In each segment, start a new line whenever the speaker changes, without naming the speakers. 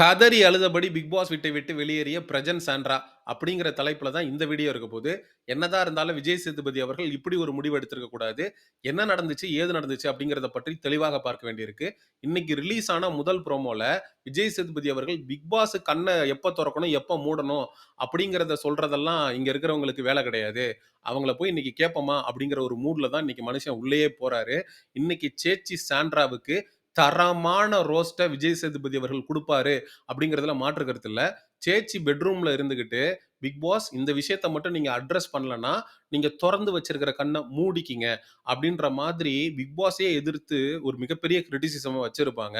கதறி அழுதபடி big Boss வீட்டை விட்டு வெளியேறிய பிரஜன் சாண்ட்ரா அப்படிங்கிற தலைப்புல தான் இந்த வீடியோ இருக்க போது என்னதான் இருந்தாலும் விஜய் சேதுபதி அவர்கள் இப்படி ஒரு முடிவு எடுத்திருக்க கூடாது. என்ன நடந்துச்சு? ஏது நடந்துச்சு? அப்படிங்கிறத பற்றி தெளிவாக பார்க்க வேண்டியிருக்கு. இன்னைக்கு ரிலீஸ் ஆன முதல் ப்ரோமோல விஜய் சேதுபதி அவர்கள் பிக் பாஸ் கண்ணை எப்போ திறக்கணும் எப்போ மூடணும்? அப்படிங்கிறத சொல்றதெல்லாம் இங்க இருக்கிறவங்களுக்கு வேலை கிடையாது. அவங்கள போய் இன்னைக்கு கேட்போமா? அப்படிங்கிற ஒரு மூட்ல தான் இன்னைக்கு மனுஷன் உள்ளேயே போறாரு. இன்னைக்கு சேச்சி சாண்ட்ராவுக்கு தரமான ரோஸ்ட்டை விஜய் சேதுபதி அவர்கள் கொடுப்பாரு அப்படிங்கிறதுல மாற்று கருத்து இல்லை சேச்சி பெட்ரூம்ல இருந்துகிட்டு, "பிக் பாஸ் இந்த விஷயத்த மட்டும் நீங்க அட்ரஸ் பண்ணலன்னா, நீங்க திறந்து வச்சிருக்கிற கண்ணை மூடிக்கிங்க." அப்படின்ற மாதிரி பிக் பாஸே எதிர்த்து ஒரு மிகப்பெரிய கிரிட்டிசிசம வச்சிருப்பாங்க.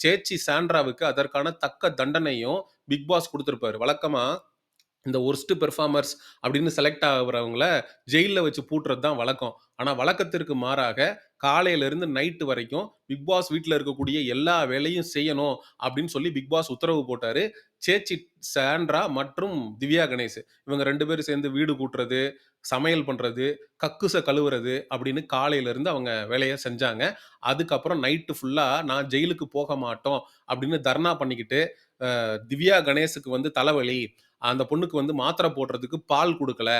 சேச்சி சாண்ட்ராவுக்கு அதற்கான தக்க தண்டனையும் பிக் பாஸ் கொடுத்துருப்பாரு வழக்கமா இந்த ஒர்ஸ்ட் பெர்ஃபார்மர்ஸ் அப்படின்னு செலக்ட் ஆகுறவங்கள ஜெயிலில் வச்சு பூட்டுறது தான் வழக்கம். ஆனால் வழக்கத்திற்கு மாறாக காலையிலேருந்து நைட்டு வரைக்கும் பிக் பாஸ் வீட்டில் இருக்கக்கூடிய எல்லா வேலையும் செய்யணும் அப்படின்னு சொல்லி பிக் பாஸ் உத்தரவு போட்டார் சேச்சி சாண்ட்ரா மற்றும் திவ்யா கணேஷ். இவங்க ரெண்டு பேரும் சேர்ந்து வீடு கூட்டுறது, சமையல் பண்ணுறது கக்குசை கழுவுறது அப்படின்னு காலையிலேருந்து அவங்க வேலையை செஞ்சாங்க. அதுக்கப்புறம் நைட்டு ஃபுல்லாக நான் ஜெயிலுக்கு போக மாட்டோம் அப்படின்னு தர்ணா பண்ணிக்கிட்டு, திவ்யா கணேஷுக்கு வந்து தலைவலி. அந்த பொண்ணுக்கு வந்து மாத்திரை போடுறதுக்கு பால் கொடுக்கல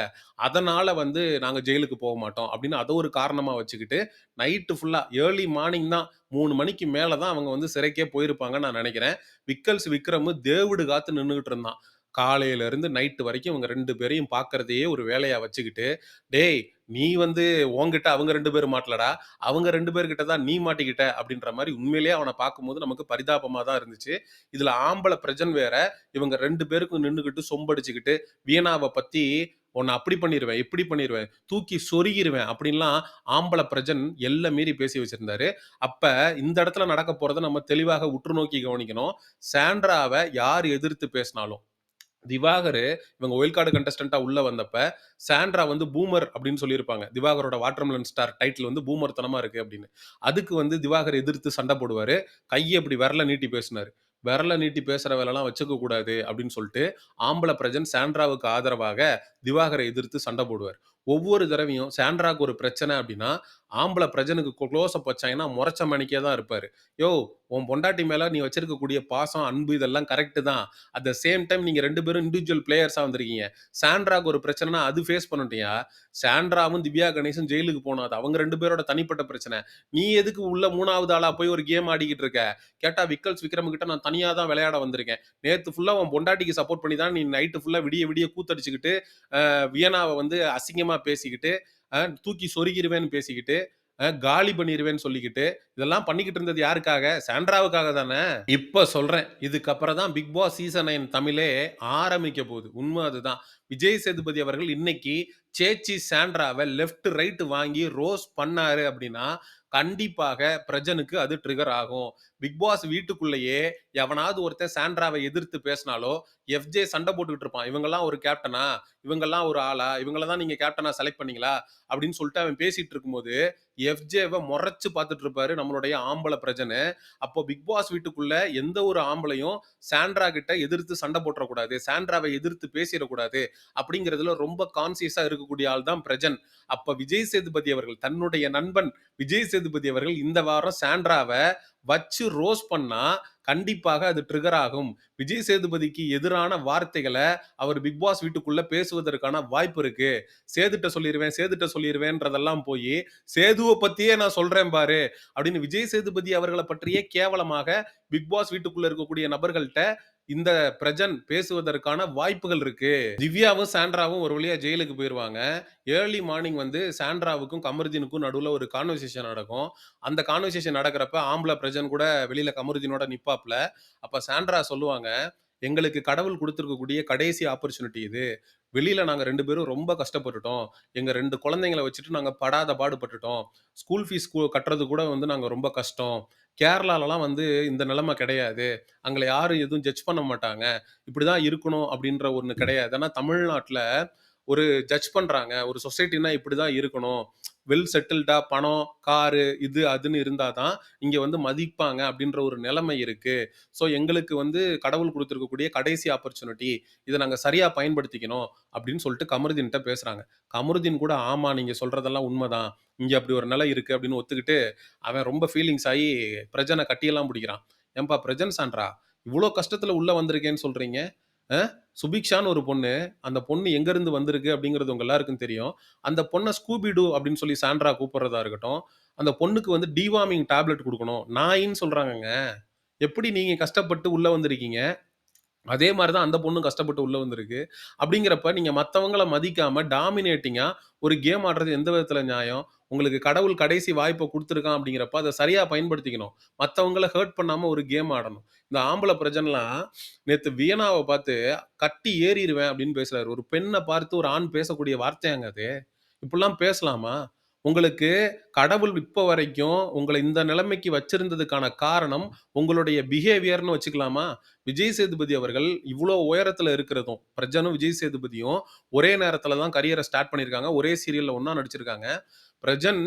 அதனால வந்து நாங்கள் ஜெயிலுக்கு போக மாட்டோம் அப்படின்னு அதை ஒரு காரணமாக வச்சுக்கிட்டு, நைட்டு ஃபுல்லாக ஏர்லி மார்னிங் தான் மூணு மணிக்கு மேலே தான் அவங்க வந்து சிறைக்கே போயிருப்பாங்கன்னு நான் நினைக்கிறேன் விக்கல்ஸ் விக்ரமு தேவிடு காத்து நின்றுக்கிட்டு இருந்தான். காலையிலேருந்து நைட்டு வரைக்கும் இவங்க ரெண்டு பேரையும் பார்க்குறதையே ஒரு வேலையாக வச்சுக்கிட்டு, "டேய்! நீ வந்து உன்கிட்ட அவங்க ரெண்டு பேரும் மாட்டலடா. அவங்க ரெண்டு பேர்கிட்ட தான் நீ மாட்டிக்கிட்ட." அப்படின்ற மாதிரி உண்மையிலேயே அவனை பார்க்கும்போது நமக்கு பரிதாபமாக தான் இருந்துச்சு. இதில் ஆம்பளை பிரஜன் வேற, இவங்க ரெண்டு பேருக்கும் நின்றுக்கிட்டு சொம்படிச்சுக்கிட்டு, வீணாவை பற்றி உன்னை அப்படி பண்ணிடுவேன் இப்படி பண்ணிடுவேன் தூக்கி சொருகிருவேன்." அப்படின்லாம் ஆம்பளை பிரஜன் எல்லை மீறி பேசி வச்சிருந்தாரு. அப்போ இந்த இடத்துல நடக்க போகிறத நம்ம தெளிவாக உற்று நோக்கி கவனிக்கணும். சாண்ட்ராவை யார் எதிர்த்து பேசினாலும், திவாகர் இவங்க ஒயில் கார்டு கண்டஸ்டன்ட்டா உள்ள வந்தப்ப, சாண்ட்ரா வந்து பூமர் அப்படின்னு சொல்லியிருப்பாங்க. திவாகரோட வாட்டர்மலன் ஸ்டார் டைட்டில் வந்து பூமர் தனமா இருக்கு அப்படின்னு. அதுக்கு வந்து திவாகர் எதிர்த்து சண்டை போடுவாரு. கையை இப்படி விரல நீட்டி பேசினாரு. "விரல நீட்டி பேசுற வேலைலாம் வச்சுக்க கூடாது." அப்படின்னு சொல்லிட்டு, ஆம்பளை பிரஜன் சாண்ட்ராவுக்கு ஆதரவாக திவாகரை எதிர்த்து சண்டை போடுவார். ஒவ்வொரு தடவையும் சாண்ட்ராவுக்கு ஒரு பிரச்சனை அப்படின்னா, ஆம்பளை பிரஜனுக்கு குளோஸ் அப் வச்சாங்கன்னா முறைச்ச மணிக்கே தான் இருப்பார் யோ உன் பொண்டாட்டி மேலே நீ வச்சிருக்கக்கூடிய பாசம், அன்பு இதெல்லாம் கரெக்டு தான். அட் த சேம் டைம் நீங்கள் ரெண்டு பேரும் இண்டிவிஜுவல் பிளேயர்ஸாக வந்திருக்கீங்க. சாண்ட்ராக்கு ஒரு பிரச்சனைனா அது ஃபேஸ் பண்ணிட்டியா சாண்ட்ராவும், திவ்யா கணேசன் ஜெயிலுக்கு போனாது அது அவங்க ரெண்டு பேரோட தனிப்பட்ட பிரச்சனை. நீ எதுக்கு உள்ள மூணாவது ஆளாக போய் ஒரு கேம் ஆடிக்கிட்டு இருக்க? கேட்டால் விக்கல்ஸ் விக்ரம் கிட்ட நான் தனியாக தான் விளையாட வந்திருக்கேன். நேற்று ஃபுல்லாக உன் பொண்டாட்டிக்கு சப்போர்ட் பண்ணி தான் நீ நைட்டு ஃபுல்லாக விடிய விடிய கூத்தடிச்சுக்கிட்டு, வியனாவை வந்து அசிங்கமாக பேசிக்கிட்டு, தூக்கி சொருகிடுவேன்னு பேசிக்கிட்டு, காலி பண்ணிடுவேன்னு சொல்லிக்கிட்டு, இதெல்லாம் பண்ணிக்கிட்டு இருந்தது யாருக்காக? சாண்ட்ராவுக்காக தானே? இப்போ சொல்கிறேன் இதுக்கப்புறம் தான் பிக் பாஸ் சீசன் நைன் தமிழே ஆரம்பிக்க போகுது. உண்மை அதுதான். விஜய் சேதுபதி அவர்கள் இன்னைக்கு சேச்சி சாண்ட்ராவை லெஃப்ட், ரைட் வாங்கி ரோஸ் பண்ணாரு அப்படின்னா, கண்டிப்பாக பிரஜனுக்கு அது ட்ரிகர் ஆகும். பிக் பாஸ் வீட்டுக்குள்ளேயே எவனாவது ஒருத்தன் சாண்ட்ராவை எதிர்த்து பேசினாலோ, எஃப்ஜே சண்டை போட்டுக்கிட்டு இருப்பான். இவங்கெல்லாம் ஒரு கேப்டனா? இவங்கெல்லாம் ஒரு ஆளா? இவங்கள தான் நீங்க கேப்டனா செலக்ட் பண்ணீங்களா?" அப்படின்னு சொல்லிட்டு அவன் பேசிட்டு இருக்கும்போது, எஃப்ஜேவை முறைச்சு பார்த்துட்டு இருப்பாரு நம்மளுடைய ஆம்பளை பிரஜனு. அப்போ பிக் பாஸ் வீட்டுக்குள்ள எந்த ஒரு ஆம்பளையும் சாண்ட்ரா கிட்ட எதிர்த்து சண்டை போட்டுறக்கூடாது. சாண்ட்ராவை எதிர்த்து பேசிடக்கூடாது அப்படிங்கிறதுல ரொம்ப கான்சியஸாக இருக்கக்கூடிய ஆள் தான் பிரஜன். அப்ப விஜய் சேதுபதி அவர்கள் தன்னுடைய நண்பன் விஜய் சேதுபதி அவர்கள் இந்த வாரம் சாண்ட்ராவை வச்சு ரோஸ் பண்ணா, கண்டிப்பாக அது ட்ரிகர் ஆகும். விஜய் சேதுபதிக்கு எதிரான வார்த்தைகளை அவர் பிக் பாஸ் வீட்டுக்குள்ள பேசுவதற்கான வாய்ப்பு இருக்கு. "சேதுட்ட சொல்லிடுவேன் சேதுட்ட சொல்லிருவேன்றதெல்லாம் போய் சேதுவை பத்தியே நான் சொல்றேன் பாரு." அப்படின்னு விஜய் சேதுபதி அவர்களை பற்றியே கேவலமாக பிக் பாஸ் வீட்டுக்குள்ள இருக்கக்கூடிய நபர்கள்ட்ட இந்த பிரஜன் பேசுவதற்கான வாய்ப்புகள் இருக்கு. திவ்யாவும், சாண்ட்ராவும் ஒரு வழியா ஜெயிலுக்கு போயிருவாங்க. ஏர்லி மார்னிங் வந்து சாண்ட்ராவுக்கும், கமருதீனுக்கும் நடுவில் ஒரு கான்வர்சேஷன் நடக்கும். அந்த கான்வர்சேஷன் நடக்கிறப்ப ஆம்பள பிரஜன் கூட வெளியில கமருதீனோட நிப்பாப்ல. அப்ப சாண்ட்ரா சொல்லுவாங்க, "எங்களுக்கு கடவுள் கொடுத்துருக்கக்கூடிய கடைசி ஆப்பர்ச்சுனிட்டி இது. வெளியில நாங்க ரெண்டு பேரும் ரொம்ப கஷ்டப்பட்டுட்டோம். எங்க 2 குழந்தைங்கள வச்சுட்டு நாங்க படாத பாடுபட்டுட்டோம் ஸ்கூல் ஃபீஸ் கட்டுறது கூட வந்து நாங்க ரொம்ப கஷ்டம். கேரளாலலாம் வந்து இந்த நிலைமை கிடையாது. அங்கே யாரும் எதுவும் ஜட்ஜ் பண்ண மாட்டாங்க. இப்படிதான் இருக்கணும் அப்படின்ற ஒன்று கிடையாது. ஆனால் தமிழ்நாட்டில் ஒரு ஜட்ஜ் பண்றாங்க. ஒரு சொசைட்டினா இப்படிதான் இருக்கணும். வெல் செட்டில்டா பணம், காரு இது அதுன்னு இருந்தா தான் இங்க வந்து மதிப்பாங்க அப்படின்ற ஒரு நிலைமை இருக்கு. ஸோ எங்களுக்கு வந்து கடவுள் கொடுத்துருக்கக்கூடிய கடைசி ஆப்பர்ச்சுனிட்டி. இதை நாங்கள் சரியா பயன்படுத்திக்கணும்." அப்படின்னு சொல்லிட்டு கமருதீன்கிட்ட பேசுறாங்க. கமருதீன் கூட, "ஆமா நீங்க சொல்றதெல்லாம் உண்மைதான் இங்க அப்படி ஒரு நிலை இருக்கு." அப்படின்னு ஒத்துக்கிட்டு, அவன் ரொம்ப ஃபீலிங்ஸ் ஆகி பிரஜனை கட்டியெல்லாம் பிடிக்கிறான் ஏன்பா பிரஜன் சான்றா இவ்வளோ கஷ்டத்துல உள்ள வந்திருக்கேன்னு சொல்றீங்க. அ சுபிக்ஷான்னு ஒரு பொண்ணு. அந்த பொண்ணு எங்கருந்து வந்திருக்கு அப்படிங்கிறது உங்க எல்லாருக்கும் தெரியும். அந்த பொண்ண ஸ்கூபி டூ அப்படின்னு சொல்லி சாண்ட்ரா கூப்பிடுறதா இருக்கட்டும். அந்த பொண்ணுக்கு வந்து டிவார்மிங் டேப்லெட் குடுக்கணும். நாயின்னு சொல்றாங்கங்க. எப்படி நீங்க கஷ்டப்பட்டு உள்ள வந்திருக்கீங்க. அதே மாதிரி தான் அந்த பொண்ணும் கஷ்டப்பட்டு உள்ள வந்திருக்கு. அப்படிங்கிறப்ப நீங்க மற்றவங்கள மதிக்காம டாமினேட்டிங்கா ஒரு கேம் ஆடுறது எந்த விதத்துல நியாயம்? உங்களுக்கு கடவுள் கடைசி வாய்ப்பை கொடுத்துருக்கான் அப்படிங்கிறப்ப அதை சரியா பயன்படுத்திக்கணும். மற்றவங்கள ஹர்ட் பண்ணாம ஒரு கேம் ஆடணும். இந்த ஆம்பளை பிரஜன்லாம் நேற்று வியனாவை பார்த்து கட்டி ஏறிடுவேன் அப்படின்னு பேசுறாரு. ஒரு பெண்ணை பார்த்து ஒரு ஆண் பேசக்கூடிய வார்த்தையாங்க அது? இப்படிலாம் பேசலாமா? உங்களுக்கு கடவுள் இப்போ வரைக்கும் உங்களை இந்த நிலைமைக்கு வச்சிருந்ததுக்கான காரணம் உங்களுடைய பிஹேவியர்னு வச்சுக்கலாமா? விஜய் சேதுபதி அவர்கள் இவ்வளோ உயரத்தில் இருக்கிறதும், பிரஜனும் விஜய் சேதுபதியும் ஒரே நேரத்தில் தான் கரியரை ஸ்டார்ட் பண்ணியிருக்காங்க. ஒரே சீரியலில் ஒன்றா நடிச்சிருக்காங்க. பிரஜன்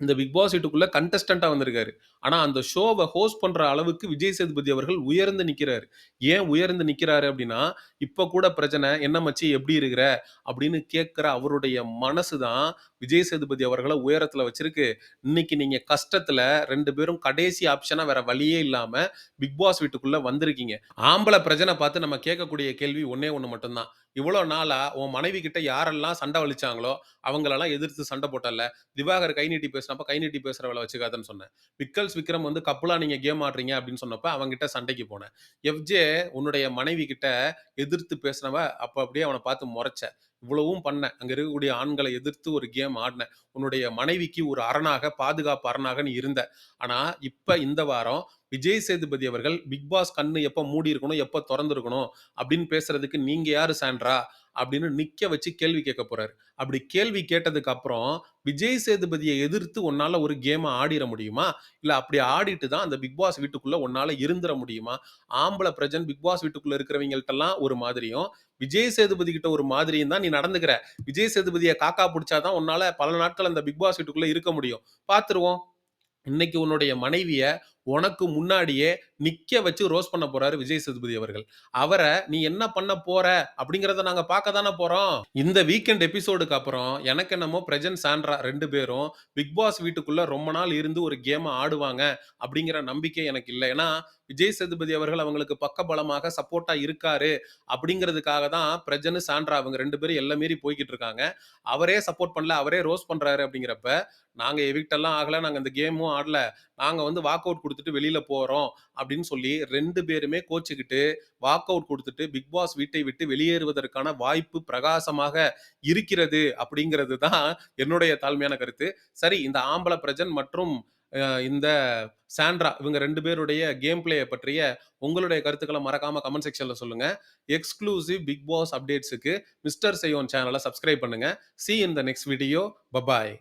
இந்த பிக் பாஸ் வீட்டுக்குள்ள கண்டஸ்டண்டா வந்திருக்காரு. ஆனா அந்த ஷோவை ஹோஸ்ட் பண்ற அளவுக்கு விஜய் சேதுபதி அவர்கள் உயர்ந்து நிக்கிறாரு. ஏன் உயர்ந்து நிக்கிறாரு அப்படின்னா, இப்ப கூட பிரச்சனை "என்ன மச்சி எப்படி இருக்கிற?" அப்படின்னு கேட்கிற அவருடைய மனசு தான் விஜய் சேதுபதி அவர்களை உயரத்துல வச்சிருக்கு. இன்னைக்கு நீங்க கஷ்டத்துல ரெண்டு பேரும் கடைசி ஆப்ஷனா வேற வழியே இல்லாம பிக் பாஸ் வீட்டுக்குள்ள வந்திருக்கீங்க. ஆம்பளை பிரச்சனை பார்த்து நம்ம கேட்கக்கூடிய கேள்வி ஒன்னே ஒண்ணு மட்டும்தான் "இவ்வளோ நாளா உன் மனைவி கிட்ட யாரெல்லாம் சண்டை வலிச்சாங்களோ, அவங்களெல்லாம் எதிர்த்து சண்டை போட்டல திவாகர் கை நீட்டி பேசினப்ப கை நீட்டி பேசுற வச்சுக்காதன்னு சொன்னேன். விக்கல்ஸ் விக்ரம் வந்து கப்பலாக நீங்க கேம் ஆடுறீங்க அப்படின்னு சொன்னப்ப அவன்கிட்ட சண்டைக்கு போனேன். எஃப்ஜே உன்னுடைய மனைவி கிட்ட எதிர்த்து பேசினவ, அப்ப அப்படியே அவனை பார்த்து முறைச்சேன் இவ்வளவும் பண்ண. அங்க இருக்கக்கூடிய ஆண்களை எதிர்த்து ஒரு கேம் ஆடினேன் உன்னுடைய மனைவிக்கு ஒரு அரணாக, பாதுகாப்பு அரணாக நீ இருந்த. ஆனா இப்ப இந்த வாரம் விஜய் சேதுபதி அவர்கள் பிக் பாஸ் கண்ணு எப்ப மூடி இருக்கணும், எப்ப திறந்திருக்கணும் அப்படின்னு பேசுறதுக்கு நீங்க யாரு சாண்ட்ரா? அப்படின்னு நிக்க வச்சு கேள்வி கேட்க போறாரு. அப்படி கேள்வி கேட்டதுக்கு அப்புறம் விஜய் சேதுபதியை எதிர்த்து உன்னால ஒரு கேமை ஆடிட முடியுமா? இல்ல அப்படி ஆடிட்டு தான் அந்த பிக் பாஸ் வீட்டுக்குள்ள உன்னால இருந்துட முடியுமா? ஆம்பளை பிரஜன் பிக் பாஸ் வீட்டுக்குள்ள இருக்கிறவங்கள்ட்டலாம் ஒரு மாதிரியும், விஜய் சேதுபதி கிட்ட ஒரு மாதிரியும் தான் நீ நடந்துக்கிற. விஜய் சேதுபதியை காக்கா பிடிச்சாதான் உன்னால பல நாட்கள் அந்த பிக் பாஸ் வீட்டுக்குள்ள இருக்க முடியும். பார்த்துருவோம். இன்னைக்கு உன்னுடைய மனைவிய உனக்கு முன்னாடியே நிக்க வச்சு ரோஸ் பண்ண போறாரு விஜய் சேதுபதி அவர்கள். அவரை நீ என்ன பண்ண போற அப்படிங்கிறத நாங்க பார்க்க தானே போறோம். இந்த வீக்கெண்ட் எபிசோடுக்கு அப்புறம் எனக்கு என்னமோ பிரஜன், சாண்ட்ரா ரெண்டு பேரும் பிக் பாஸ் வீட்டுக்குள்ள ரொம்ப நாள் இருந்து ஒரு கேமை ஆடுவாங்க அப்படிங்கிற நம்பிக்கை எனக்கு இல்லை ஏன்னா விஜய் சேதுபதி அவர்கள் அவங்களுக்கு பக்கபலமாக சப்போர்ட்டா இருக்காரு அப்படிங்கிறதுக்காக தான் பிரஜன், சாண்ட்ரா அவங்க ரெண்டு பேரும் எல்லாம் மீறி போய்கிட்டு இருக்காங்க. அவரே சப்போர்ட் பண்ணல, அவரே ரோஸ் பண்றாரு அப்படிங்கிறப்ப, நாங்க எவிக்ட் எல்லாம் ஆகல, நாங்க இந்த கேமும் ஆடல. நாங்க வந்து வாக் அவுட் கொடுத்துட்டு வெளியில போறோம் அப்படின்னு சொல்லி ரெண்டு பேருமே கோச்சுக்கிட்டு, வாக் அவுட் கொடுத்துட்டு பிக் பாஸ் வீட்டை விட்டு வெளியேறுவதற்கான வாய்ப்பு பிரகாசமாக இருக்கிறது அப்படிங்கிறது தான் என்னுடைய தாழ்மையான கருத்து. சரி இந்த ஆம்பள பிரஜன் மற்றும் இந்த சாண்ட்ரா இவங்க ரெண்டு பேருடைய கேம் பிளேயை பற்றிய உங்களுடைய கருத்துக்களை மறக்காம கமெண்ட் செக்ஷன்ல சொல்லுங்க. எக்ஸ்க்ளூசிவ் பிக் பாஸ் அப்டேட்ஸுக்கு மிஸ்டர் செய்யோன் சேனலை சப்ஸ்கிரைப் பண்ணுங்க. See in the next video. Bye bye.